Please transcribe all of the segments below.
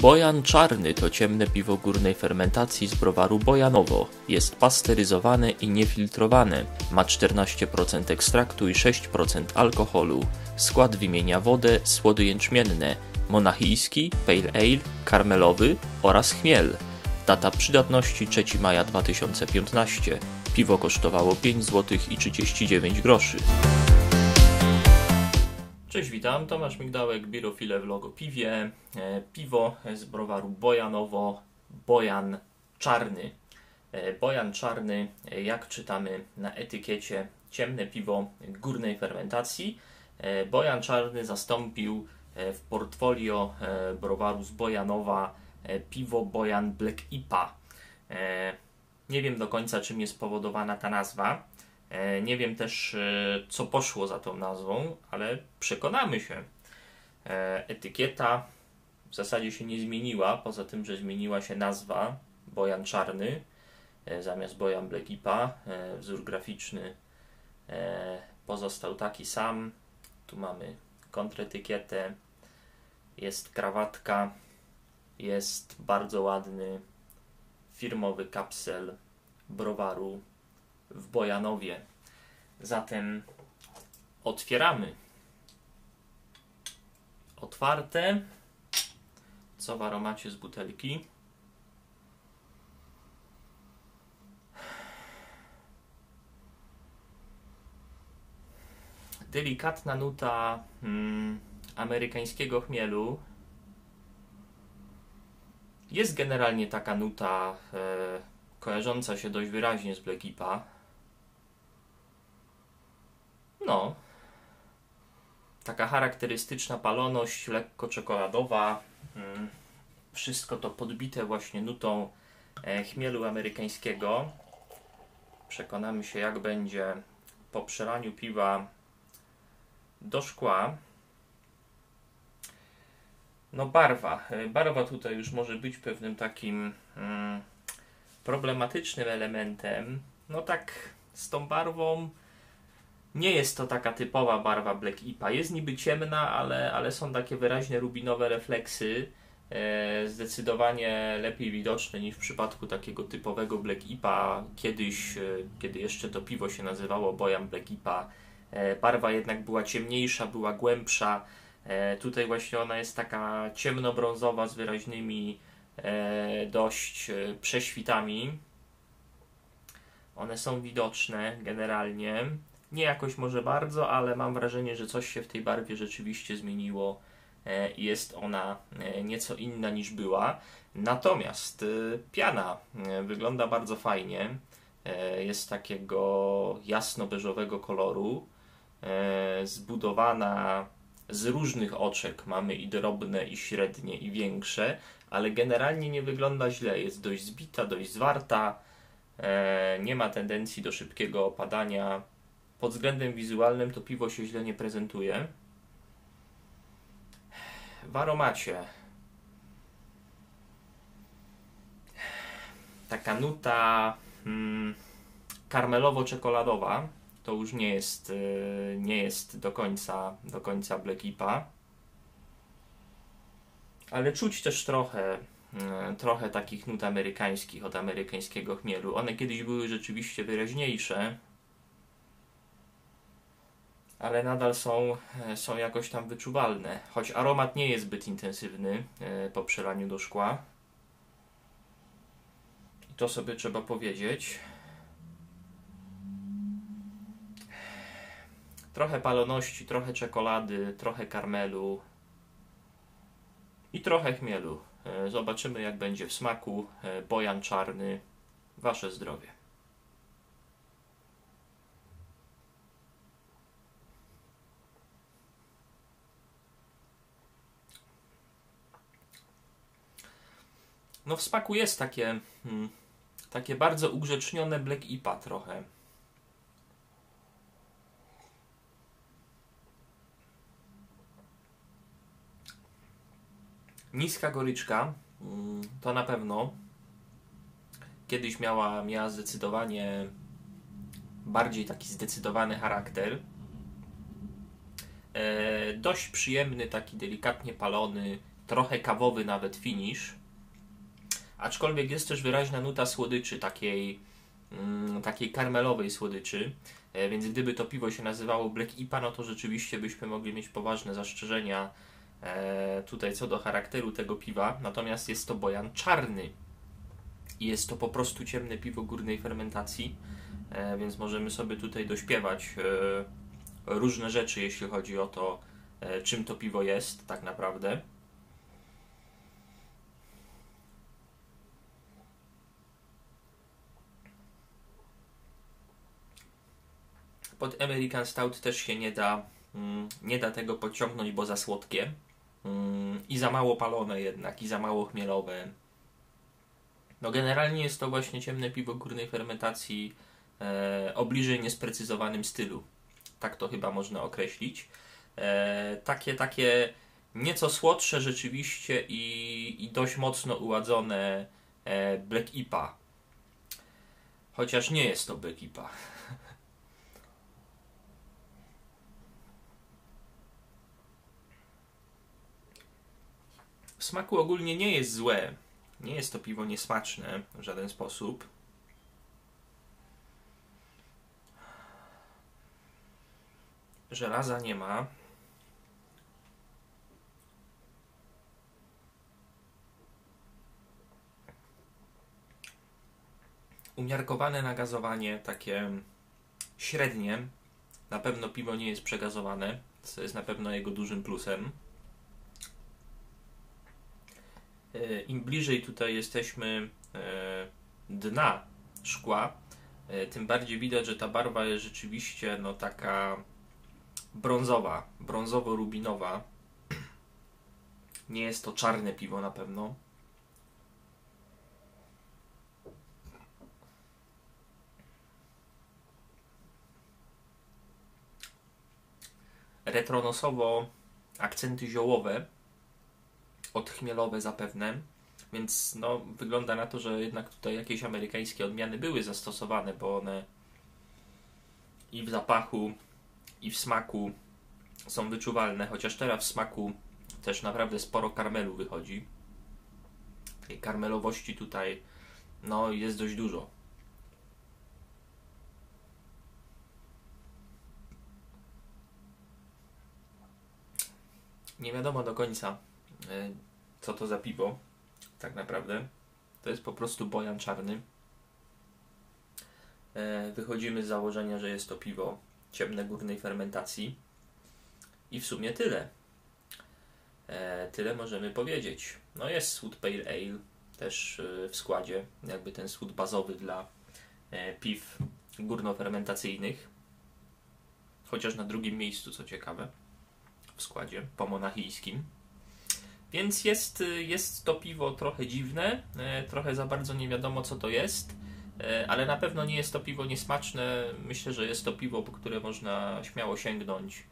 Bojan czarny to ciemne piwo górnej fermentacji z browaru Bojanowo. Jest pasteryzowane i niefiltrowane. Ma 14% ekstraktu i 6% alkoholu. Skład wymienia wodę, słody jęczmienne, monachijski, pale ale, karmelowy oraz chmiel. Data przydatności 3 maja 2015. Piwo kosztowało 5 zł i 39 groszy. Cześć, witam. Tomasz Migdałek, Birofile w Logo Piwie. E, piwo z browaru Bojanowo, Bojan Czarny. E, Bojan Czarny, e, jak czytamy na etykiecie, ciemne piwo górnej fermentacji. Bojan Czarny zastąpił w portfolio browaru z Bojanowa piwo Bojan Black IPA. Nie wiem do końca, czym jest spowodowana ta nazwa. E, Nie wiem też, e, co poszło za tą nazwą, ale przekonamy się. E, Etykieta w zasadzie się nie zmieniła, poza tym, że zmieniła się nazwa Bojan Czarny zamiast Bojan Black IPA. E, Wzór graficzny pozostał taki sam. Tu mamy kontretykietę, jest krawatka, jest bardzo ładny firmowy kapsel browaru w Bojanowie. Zatem otwieramy. Otwarte. Co w aromacie z butelki? Delikatna nuta mm, amerykańskiego chmielu. Jest generalnie taka nuta e, kojarząca się dość wyraźnie z Black IPA. No. Taka charakterystyczna paloność, lekko czekoladowa. Mm. Wszystko to podbite właśnie nutą e, chmielu amerykańskiego. Przekonamy się, jak będzie po przelaniu piwa do szkła. No, barwa. E, Barwa tutaj już może być pewnym takim mm, problematycznym elementem. No, tak z tą barwą nie jest to taka typowa barwa Black IPA. Jest niby ciemna, ale, ale są takie wyraźnie rubinowe refleksy. E, zdecydowanie lepiej widoczne niż w przypadku takiego typowego Black IPA. Kiedyś, e, kiedy jeszcze to piwo się nazywało Bojan Black IPA, e, barwa jednak była ciemniejsza, była głębsza. E, tutaj właśnie ona jest taka ciemnobrązowa z wyraźnymi e, dość e, prześwitami. One są widoczne generalnie. Nie jakoś może bardzo, ale mam wrażenie, że coś się w tej barwie rzeczywiście zmieniło e, i jest ona e, nieco inna niż była. Natomiast e, piana wygląda bardzo fajnie. Jest takiego jasno-beżowego koloru, zbudowana z różnych oczek. Mamy i drobne, i średnie, i większe, ale generalnie nie wygląda źle. Jest dość zbita, dość zwarta. Nie ma tendencji do szybkiego opadania. Pod względem wizualnym to piwo się źle nie prezentuje. W aromacie taka nuta mm, karmelowo-czekoladowa. To już nie jest, e, nie jest do końca, do końca Black IPA. Ale czuć też trochę, e, trochę takich nut amerykańskich od amerykańskiego chmielu. One kiedyś były rzeczywiście wyraźniejsze, ale nadal są, e, są jakoś tam wyczuwalne. Choć aromat nie jest zbyt intensywny e, po przelaniu do szkła. I to sobie trzeba powiedzieć. Trochę paloności, trochę czekolady, trochę karmelu i trochę chmielu. E, Zobaczymy, jak będzie w smaku. Bojan czarny. Wasze zdrowie. No w smaku jest takie, mm, takie bardzo ugrzecznione Black IPA trochę. Niska goryczka, mm, to na pewno. Kiedyś miała, miała zdecydowanie bardziej taki zdecydowany charakter. E, dość przyjemny, taki delikatnie palony, trochę kawowy nawet finish. Aczkolwiek jest też wyraźna nuta słodyczy, takiej, mm, takiej karmelowej słodyczy. E, więc gdyby to piwo się nazywało Black IPA, no to rzeczywiście byśmy mogli mieć poważne zastrzeżenia e, tutaj co do charakteru tego piwa. Natomiast jest to bojan czarny. I jest to po prostu ciemne piwo górnej fermentacji, e, więc możemy sobie tutaj dośpiewać różne rzeczy, jeśli chodzi o to, czym to piwo jest tak naprawdę. Pod American Stout też się nie da, mm, nie da tego pociągnąć, bo za słodkie mm, i za mało palone jednak, i za mało chmielowe. No generalnie jest to właśnie ciemne piwo górnej fermentacji e, o bliżej niesprecyzowanym stylu. Tak to chyba można określić. E, takie, takie nieco słodsze rzeczywiście i, i dość mocno uładzone e, Black IPA. Chociaż nie jest to Black IPA. Smaku ogólnie nie jest złe. Nie jest to piwo niesmaczne w żaden sposób. Żelaza nie ma. Umiarkowane nagazowanie, takie średnie. Na pewno piwo nie jest przegazowane, co jest na pewno jego dużym plusem. E, im bliżej tutaj jesteśmy e, dna szkła, e, tym bardziej widać, że ta barwa jest rzeczywiście no, taka brązowa, brązowo-rubinowa. Nie jest to czarne piwo na pewno. Retronosowo akcenty ziołowe odchmielowe zapewne, więc no, wygląda na to, że jednak tutaj jakieś amerykańskie odmiany były zastosowane, bo one i w zapachu, i w smaku są wyczuwalne, chociaż teraz w smaku też naprawdę sporo karmelu wychodzi. Tej karmelowości tutaj no, jest dość dużo. Nie wiadomo do końca, co to za piwo, tak naprawdę. To jest po prostu bojan czarny. E, wychodzimy z założenia, że jest to piwo ciemne górnej fermentacji. I w sumie tyle. E, tyle możemy powiedzieć. No jest Słód Pale Ale też e, w składzie, jakby ten słód bazowy dla piw górnofermentacyjnych. Chociaż na drugim miejscu, co ciekawe, w składzie monachijskim. Więc jest, jest to piwo trochę dziwne, e, trochę za bardzo nie wiadomo co to jest, e, ale na pewno nie jest to piwo niesmaczne. Myślę, że jest to piwo, po które można śmiało sięgnąć e,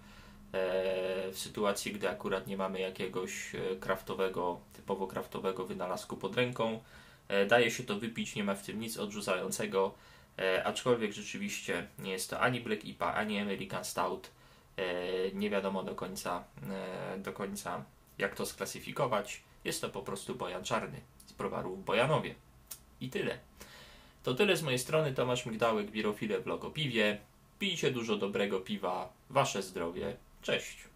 w sytuacji, gdy akurat nie mamy jakiegoś kraftowego, typowo kraftowego wynalazku pod ręką. Daje się to wypić, nie ma w tym nic odrzucającego, aczkolwiek rzeczywiście nie jest to ani Black IPA, ani American Stout. Nie wiadomo do końca, do końca jak to sklasyfikować? Jest to po prostu bojan czarny z browaru Bojanowie. I tyle. To tyle z mojej strony. Tomasz Migdałek, Birofile Blog o piwie. Pijcie dużo dobrego piwa. Wasze zdrowie. Cześć.